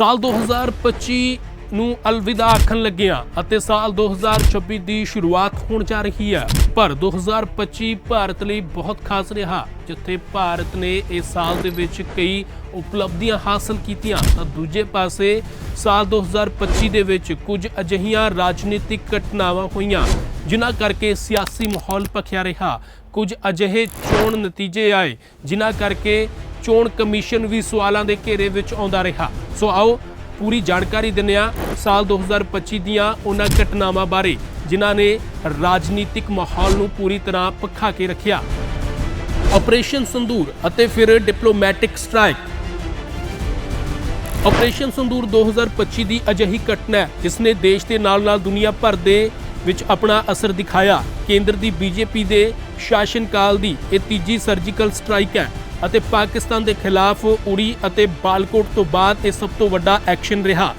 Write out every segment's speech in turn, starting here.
ਸਾਲ 2025 ਨੂੰ ਅਲਵਿਦਾ ਆਖਣ ਲੱਗਿਆ ਅਤੇ ਸਾਲ 2026 ਦੀ ਸ਼ੁਰੂਆਤ ਹੋਣ ਜਾ ਰਹੀ ਹੈ। ਪਰ 2025 ਭਾਰਤ ਲਈ ਬਹੁਤ ਖਾਸ ਰਿਹਾ। ਜਿੱਥੇ ਭਾਰਤ ਨੇ ਇਸ ਸਾਲ ਦੇ ਵਿੱਚ ਕਈ ਉਪਲਬਧੀਆਂ ਹਾਸਲ ਕੀਤੀਆਂ, ਤਾਂ ਦੂਜੇ ਪਾਸੇ ਸਾਲ 2025 ਦੇ ਵਿੱਚ ਕੁਝ ਅਜਿਹੀਆਂ ਰਾਜਨੀਤਿਕ ਘਟਨਾਵਾਂ ਹੋਈਆਂ, ਜਿਨ੍ਹਾਂ ਕਰਕੇ ਸਿਆਸੀ ਮਾਹੌਲ ਭਖਿਆ ਰਿਹਾ। ਕੁਝ ਅਜਿਹੇ ਚੋਣ ਨਤੀਜੇ ਆਏ, ਜਿਨ੍ਹਾਂ ਕਰਕੇ ਚੋਣ ਕਮਿਸ਼ਨ ਵੀ ਸਵਾਲਾਂ ਦੇ ਘੇਰੇ ਵਿੱਚ ਆਉਂਦਾ ਰਿਹਾ। ਸੋ ਆਓ ਪੂਰੀ ਜਾਣਕਾਰੀ ਦਿੰਦੇ ਹਾਂ ਸਾਲ 2025 ਦੀਆਂ ਉਹਨਾਂ ਘਟਨਾਵਾਂ ਬਾਰੇ, ਜਿਨ੍ਹਾਂ ਨੇ ਰਾਜਨੀਤਿਕ ਮਾਹੌਲ ਨੂੰ ਪੂਰੀ ਤਰ੍ਹਾਂ ਪੱਖਾ ਕੇ ਰੱਖਿਆ। ਆਪਰੇਸ਼ਨ ਸੰਦੂਰ ਅਤੇ ਫਿਰ ਡਿਪਲੋਮੈਟਿਕ ਸਟ੍ਰਾਈਕ ਆਪਰੇਸ਼ਨ ਸੰਦੂਰ 2025 ਦੀ ਅਜਿਹੀ ਘਟਨਾ ਹੈ, ਜਿਸ ਨੇ ਦੇਸ਼ ਦੇ ਨਾਲ-ਨਾਲ ਦੁਨੀਆ ਭਰ ਦੇ ਵਿੱਚ ਆਪਣਾ ਅਸਰ ਦਿਖਾਇਆ। ਕੇਂਦਰ ਦੀ ਬੀਜੇਪੀ ਦੇ ਸ਼ਾਸਨ ਕਾਲ ਦੀ ਇਹ ਤੀਜੀ ਸਰਜੀਕਲ ਸਟ੍ਰਾਈਕ ਹੈ। ਅਤੇ ਪਾਕਿਸਤਾਨ ਦੇ ਖਿਲਾਫ ਉੜੀ ਅਤੇ ਬਾਲਕੋਟ ਤੋਂ ਬਾਅਦ ਇਹ ਸਭ ਤੋਂ ਵੱਡਾ ਐਕਸ਼ਨ ਰਿਹਾ।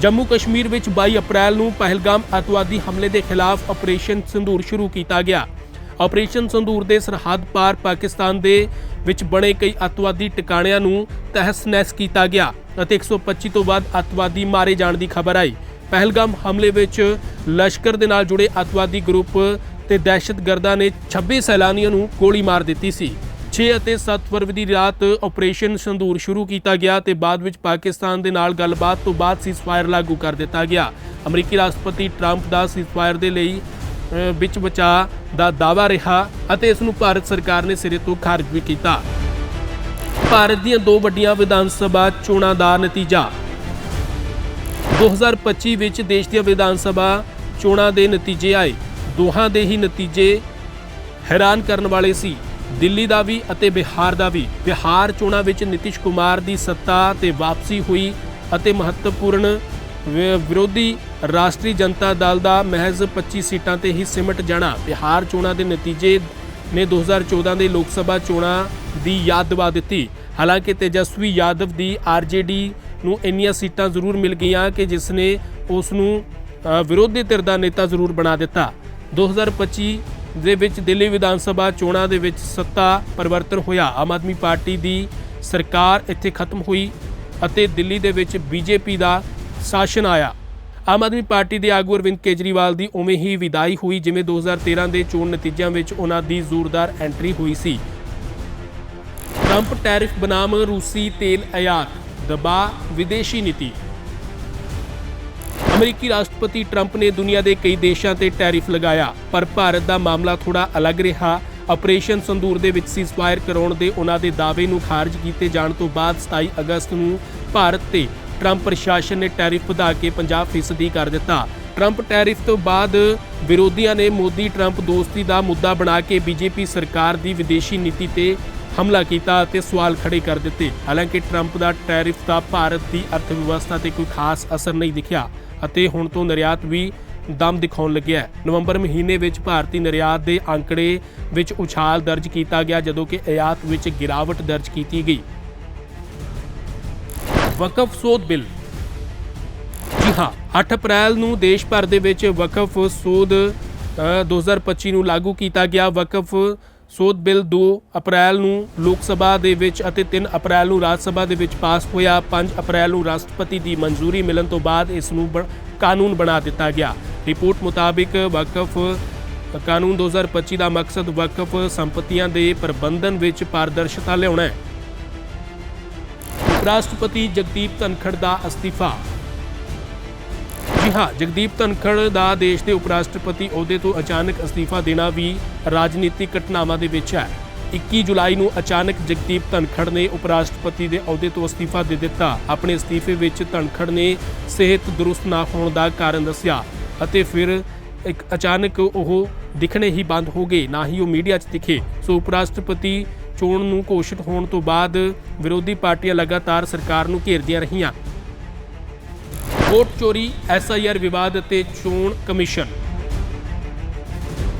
ਜੰਮੂ ਕਸ਼ਮੀਰ ਵਿੱਚ 22 ਅਪ੍ਰੈਲ ਨੂੰ ਪਹਿਲਗਾਮ ਅਤਵਾਦੀ ਹਮਲੇ ਦੇ ਖਿਲਾਫ ਆਪਰੇਸ਼ਨ ਸੰਧੂਰ ਸ਼ੁਰੂ ਕੀਤਾ ਗਿਆ। ਆਪਰੇਸ਼ਨ ਸੰਧੂਰ ਦੇ ਸਰਹੱਦ ਪਾਰ ਪਾਕਿਸਤਾਨ ਦੇ ਵਿੱਚ ਬਣੇ ਕਈ ਅਤਵਾਦੀ ਟਿਕਾਣਿਆਂ ਨੂੰ ਤਹਿਸ-ਨਹਿਸ ਕੀਤਾ ਗਿਆ ਅਤੇ 125 ਤੋਂ ਬਾਅਦ ਅਤਵਾਦੀ ਮਾਰੇ ਜਾਣ ਦੀ ਖਬਰ ਆਈ। ਪਹਿਲਗਾਮ ਹਮਲੇ ਵਿੱਚ ਲਸ਼ਕਰ ਦੇ ਨਾਲ ਜੁੜੇ ਅਤਵਾਦੀ ਗਰੁੱਪ ਤੇ ਦਹਿਸ਼ਤਗਰਦਾਂ ਨੇ 26 ਸੈਲਾਨੀਆਂ ਨੂੰ ਗੋਲੀ ਮਾਰ ਦਿੱਤੀ ਸੀ। 6 ਅਤੇ 7 ਫਰਵਰੀ ਦੀ ਰਾਤ ਆਪਰੇਸ਼ਨ ਸੰਦੂਰ ਸ਼ੁਰੂ ਕੀਤਾ ਗਿਆ ਤੇ ਬਾਅਦ ਵਿੱਚ ਪਾਕਿਸਤਾਨ ਦੇ ਨਾਲ ਗੱਲਬਾਤ ਤੋਂ ਬਾਅਦ ਸੀਜ਼ਫਾਇਰ ਲਾਗੂ ਕਰ ਦਿੱਤਾ ਗਿਆ। ਅਮਰੀਕੀ ਰਾਸ਼ਟਰਪਤੀ ਟਰੰਪ ਦਾ ਸੀਜ਼ਫਾਇਰ ਦੇ ਲਈ ਵਿੱਚ ਬਚਾ ਦਾ ਦਾਅਵਾ ਰਿਹਾ ਅਤੇ ਇਸ ਨੂੰ ਭਾਰਤ ਸਰਕਾਰ ਨੇ ਸਿਰੇ ਤੋਂ ਖਾਰਜ ਵੀ ਕੀਤਾ। ਭਾਰਤ ਦੀਆਂ ਦੋ ਵੱਡੀਆਂ ਵਿਧਾਨ ਸਭਾ ਚੋਣਾਂ ਦਾ ਨਤੀਜਾ। 2025 ਵਿੱਚ ਦੇਸ਼ ਦੀਆਂ ਵਿਧਾਨ ਸਭਾ ਚੋਣਾਂ ਦੇ ਨਤੀਜੇ ਆਏ। ਦੋਹਾਂ ਦੇ ਹੀ ਨਤੀਜੇ ਹੈਰਾਨ ਕਰਨ ਵਾਲੇ ਸੀ। ਦਿੱਲੀ ਦਾ ਵੀ ਅਤੇ ਬਿਹਾਰ ਦਾ ਵੀ। ਬਿਹਾਰ ਚੋਣਾਂ ਵਿੱਚ ਨਿਤਿਸ਼ ਕੁਮਾਰ ਦੀ ਸੱਤਾ ਤੇ ਵਾਪਸੀ ਹੋਈ ਅਤੇ ਮਹੱਤਵਪੂਰਨ ਵਿ- ਵਿਰੋਧੀ ਰਾਸ਼ਟਰੀ ਜਨਤਾ ਦਲ ਦਾ ਮਹਿਜ਼ 25 ਸੀਟਾਂ ਤੇ ਹੀ ਸਿਮਟ ਜਾਣਾ। ਬਿਹਾਰ ਚੋਣਾਂ ਦੇ ਨਤੀਜੇ ਨੇ 2014 ਦੇ ਲੋਕ ਸਭਾ ਚੋਣਾਂ ਦੀ ਯਾਦ ਦਿਵਾ ਦਿੱਤੀ। ਹਾਲਾਂਕਿ ਤੇਜਸਵੀ ਯਾਦਵ ਦੀ ਆਰਜੇਡੀ ਨੂੰ ਇੰਨੀਆਂ ਸੀਟਾਂ ਜ਼ਰੂਰ ਮਿਲ ਗਈਆਂ ਕਿ ਜਿਸ ਨੇ ਉਸ ਨੂੰ ਵਿਰੋਧੀ ਧਿਰ ਦਾ ਨੇਤਾ ਜ਼ਰੂਰ ਬਣਾ ਦਿੱਤਾ। 2025 ਦੇ ਵਿੱਚ ਦਿੱਲੀ ਵਿਧਾਨ ਸਭਾ ਚੋਣਾਂ ਦੇ ਵਿੱਚ ਸੱਤਾ ਪਰਿਵਰਤਨ ਹੋਇਆ। ਆਮ ਆਦਮੀ ਪਾਰਟੀ ਦੀ ਸਰਕਾਰ ਇੱਥੇ ਖਤਮ ਹੋਈ ਅਤੇ ਦਿੱਲੀ ਦੇ ਵਿੱਚ ਬੀਜੇਪੀ ਦਾ ਸ਼ਾਸਨ ਆਇਆ। ਆਮ ਆਦਮੀ ਪਾਰਟੀ ਦੇ ਆਗੂ ਅਰਵਿੰਦ ਕੇਜਰੀਵਾਲ ਦੀ ਉਵੇਂ ਹੀ ਵਿਦਾਈ ਹੋਈ, ਜਿਵੇਂ 2013 ਦੇ ਚੋਣ ਨਤੀਜਿਆਂ ਵਿੱਚ ਉਹਨਾਂ ਦੀ ਜ਼ੋਰਦਾਰ ਐਂਟਰੀ ਹੋਈ ਸੀ। ਟਰੰਪ ਟੈਰਿਫ ਬਨਾਮ ਰੂਸੀ ਤੇਲ ਆਯਾਤ ਦਬਾ ਵਿਦੇਸ਼ੀ ਨੀਤੀ। ਅਮਰੀਕੀ ਰਾਸ਼ਟਰਪਤੀ ਟਰੰਪ ਨੇ ਦੁਨੀਆ ਦੇ ਕਈ ਦੇਸ਼ਾਂ ਤੇ ਟੈਰਿਫ ਲਗਾਇਆ, ਪਰ ਭਾਰਤ ਦਾ ਮਾਮਲਾ ਥੋੜਾ ਅਲੱਗ ਰਿਹਾ। ਆਪਰੇਸ਼ਨ ਸੰਦੂਰ ਦੇ ਵਿੱਚ ਸੀਜ਼ਫਾਇਰ ਕਰਾਉਣ ਦੇ ਉਹਨਾਂ ਦੇ ਦਾਅਵੇ ਨੂੰ ਖਾਰਜ ਕੀਤੇ ਜਾਣ ਤੋਂ ਬਾਅਦ 27 ਅਗਸਤ ਨੂੰ ਭਾਰਤ ਤੇ ਟਰੰਪ ਪ੍ਰਸ਼ਾਸਨ ਨੇ ਟੈਰਿਫ ਵਧਾ ਕੇ 50% ਕਰ ਦਿੱਤਾ। ਟਰੰਪ ਟੈਰਿਫ ਤੋਂ ਬਾਅਦ ਵਿਰੋਧੀਆਂ ਨੇ ਮੋਦੀ ਟਰੰਪ ਦੋਸਤੀ ਦਾ ਮੁੱਦਾ ਬਣਾ ਕੇ ਬੀਜੇਪੀ ਸਰਕਾਰ ਦੀ ਵਿਦੇਸ਼ੀ ਨੀਤੀ ਤੇ ਹਮਲਾ ਕੀਤਾ ਅਤੇ ਸਵਾਲ ਖੜੇ ਕਰ ਦਿੱਤੇ। ਹਾਲਾਂਕਿ ਟਰੰਪ ਦਾ ਟੈਰਿਫ ਦਾ ਭਾਰਤ ਦੀ ਅਰਥ ਵਿਵਸਥਾ ਤੇ ਕੋਈ ਖਾਸ ਅਸਰ ਨਹੀਂ ਦਿਖਿਆ। ਅਤੇ ਹੁਣ ਤੋਂ ਨਿਰਯਾਤ ਵੀ ਦਮ ਦਿਖਾਉਣ ਲੱਗਿਆ ਹੈ। ਨਵੰਬਰ ਮਹੀਨੇ ਵਿੱਚ ਭਾਰਤੀ ਨਿਰਯਾਤ ਦੇ ਅੰਕੜੇ ਵਿੱਚ ਉਛਾਲ ਦਰਜ ਕੀਤਾ ਗਿਆ ਜਦੋਂ ਕਿ ਆਯਾਤ ਵਿੱਚ ਗਿਰਾਵਟ ਦਰਜ ਕੀਤੀ ਗਈ। ਵਕਫ ਸੋਧ ਬਿੱਲ। ਜੀ ਹਾਂ 8 ਅਪ੍ਰੈਲ ਨੂੰ ਦੇਸ਼ ਭਰ ਦੇ ਵਿੱਚ ਵਕਫ ਸੋਧ ਅ, 2025 ਨੂੰ ਲਾਗੂ ਕੀਤਾ ਗਿਆ। ਵਕਫ ਸੋਧ ਬਿੱਲ 2 ਅਪ੍ਰੈਲ ਨੂੰ ਲੋਕ ਸਭਾ ਦੇ ਵਿੱਚ ਅਤੇ 3 ਅਪ੍ਰੈਲ ਨੂੰ ਰਾਜ ਸਭਾ ਦੇ ਵਿੱਚ ਪਾਸ ਹੋਇਆ। 5 ਅਪ੍ਰੈਲ ਨੂੰ ਰਾਸ਼ਟਰਪਤੀ ਦੀ ਮਨਜ਼ੂਰੀ ਮਿਲਣ ਤੋਂ ਬਾਅਦ ਇਸ ਨੂੰ ਬ- ਕਾਨੂੰਨ ਬਣਾ ਦਿੱਤਾ ਗਿਆ। ਰਿਪੋਰਟ ਮੁਤਾਬਿਕ ਵਕਫ, ਕਾਨੂੰਨ 2025 ਦਾ ਮਕਸਦ ਵਕਫ ਸੰਪਤੀਆਂ ਦੇ ਪ੍ਰਬੰਧਨ ਵਿੱਚ ਪਾਰਦਰਸ਼ਤਾ ਲਿਆਉਣਾ ਹੈ। ਰਾਸ਼ਟਰਪਤੀ ਜਗਦੀਪ ਧਨਖੜ ਦਾ ਅਸਤੀਫਾ ਜੀ ਹਾਂ, ਜਗਦੀਪ ਧਨਖੜ ਦਾ ਦੇਸ਼ ਦੇ ਉਪ ਰਾਸ਼ਟਰਪਤੀ ਅਹੁਦੇ ਤੋਂ ਅਚਾਨਕ ਅਸਤੀਫਾ ਦੇਣਾ ਵੀ ਰਾਜਨੀਤਿਕ ਘਟਨਾਵਾਂ ਦੇ ਵਿੱਚ ਹੈ। 21 ਜੁਲਾਈ ਨੂੰ ਅਚਾਨਕ ਜਗਦੀਪ ਧਨਖੜ ਨੇ ਉਪ ਰਾਸ਼ਟਰਪਤੀ ਦੇ ਅਹੁਦੇ ਤੋਂ ਅਸਤੀਫਾ ਦੇ ਦਿੱਤਾ। ਆਪਣੇ ਅਸਤੀਫੇ ਵਿੱਚ ਧਨਖੜ ਨੇ ਸਿਹਤ ਦਰੁਸਤ ਨਾ ਹੋਣ ਦਾ ਕਾਰਨ ਦੱਸਿਆ ਅਤੇ ਫਿਰ ਇੱਕ ਅਚਾਨਕ ਉਹ ਦਿਖਣੇ ਹੀ ਬੰਦ ਹੋ ਗਏ, ਨਾ ਹੀ ਉਹ ਮੀਡੀਆ 'ਚ ਦਿਖੇ। ਸੋ ਉਪ ਰਾਸ਼ਟਰਪਤੀ ਚੋਣ ਨੂੰ ਘੋਸ਼ਿਤ ਹੋਣ ਤੋਂ ਬਾਅਦ ਵਿਰੋਧੀ ਪਾਰਟੀਆਂ ਲਗਾਤਾਰ ਸਰਕਾਰ ਨੂੰ ਘੇਰਦੀਆਂ ਰਹੀਆਂ। ਵੋਟ ਚੋਰੀ ਐਸਆਈਆਰ ਵਿਵਾਦ ਅਤੇ ਚੋਣ ਕਮਿਸ਼ਨ।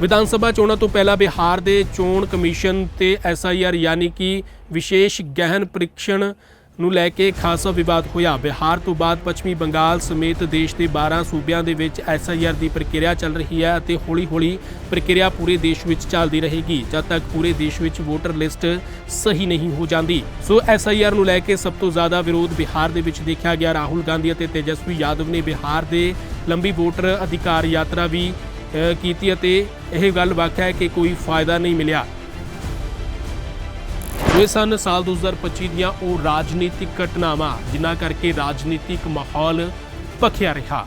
ਵਿਧਾਨ ਸਭਾ ਚੋਣਾਂ ਤੋਂ ਪਹਿਲਾਂ ਬਿਹਾਰ ਦੇ ਚੋਣ ਕਮਿਸ਼ਨ ਤੇ ਐਸਆਈਆਰ ਯਾਨੀ ਕਿ ਵਿਸ਼ੇਸ਼ ਗਹਿਨ ਪ੍ਰੀਖਣ ਨੂੰ ਲੈ ਕੇ ਖਾਸਾ ਵਿਵਾਦ ਹੋਇਆ। ਬਿਹਾਰ ਤੋਂ ਬਾਅਦ ਪੱਛਮੀ ਬੰਗਾਲ ਸਮੇਤ ਦੇਸ਼ ਦੇ 12 ਸੂਬਿਆਂ ਦੇ ਵਿੱਚ ਐਸਆਈਆਰ ਦੀ ਪ੍ਰਕਿਰਿਆ ਚੱਲ ਰਹੀ ਹੈ ਅਤੇ ਹੌਲੀ-ਹੌਲੀ ਪ੍ਰਕਿਰਿਆ ਪੂਰੇ ਦੇਸ਼ ਵਿੱਚ ਚੱਲਦੀ ਰਹੇਗੀ, ਜਦ ਤੱਕ ਪੂਰੇ ਦੇਸ਼ ਵਿੱਚ ਵੋਟਰ ਲਿਸਟ ਸਹੀ ਨਹੀਂ ਹੋ ਜਾਂਦੀ। ਸੋ ਐਸਆਈਆਰ ਨੂੰ ਲੈ ਕੇ ਸਭ ਤੋਂ ਜ਼ਿਆਦਾ ਵਿਰੋਧ ਬਿਹਾਰ ਦੇ ਵਿੱਚ ਦੇਖਿਆ ਗਿਆ। ਰਾਹੁਲ ਗਾਂਧੀ ਅਤੇ ਤੇਜਸਵੀ ਯਾਦਵ ਨੇ ਬਿਹਾਰ ਦੇ ਲੰਬੀ ਵੋਟਰ ਅਧਿਕਾਰ ਯਾਤਰਾ ਵੀ ਕੀਤੀ ਅਤੇ ਇਹ ਗੱਲ ਵਾਕਿਆ ਹੈ ਕਿ ਕੋਈ ਫਾਇਦਾ ਨਹੀਂ ਮਿਲਿਆ। ਇਹ ਸਨ ਸਾਲ 2025 ਦੀਆਂ ਉਹ ਰਾਜਨੀਤਿਕ ਘਟਨਾਵਾਂ ਜਿਨ੍ਹਾਂ ਕਰਕੇ ਰਾਜਨੀਤਿਕ ਮਾਹੌਲ ਭਖਿਆ ਰਿਹਾ।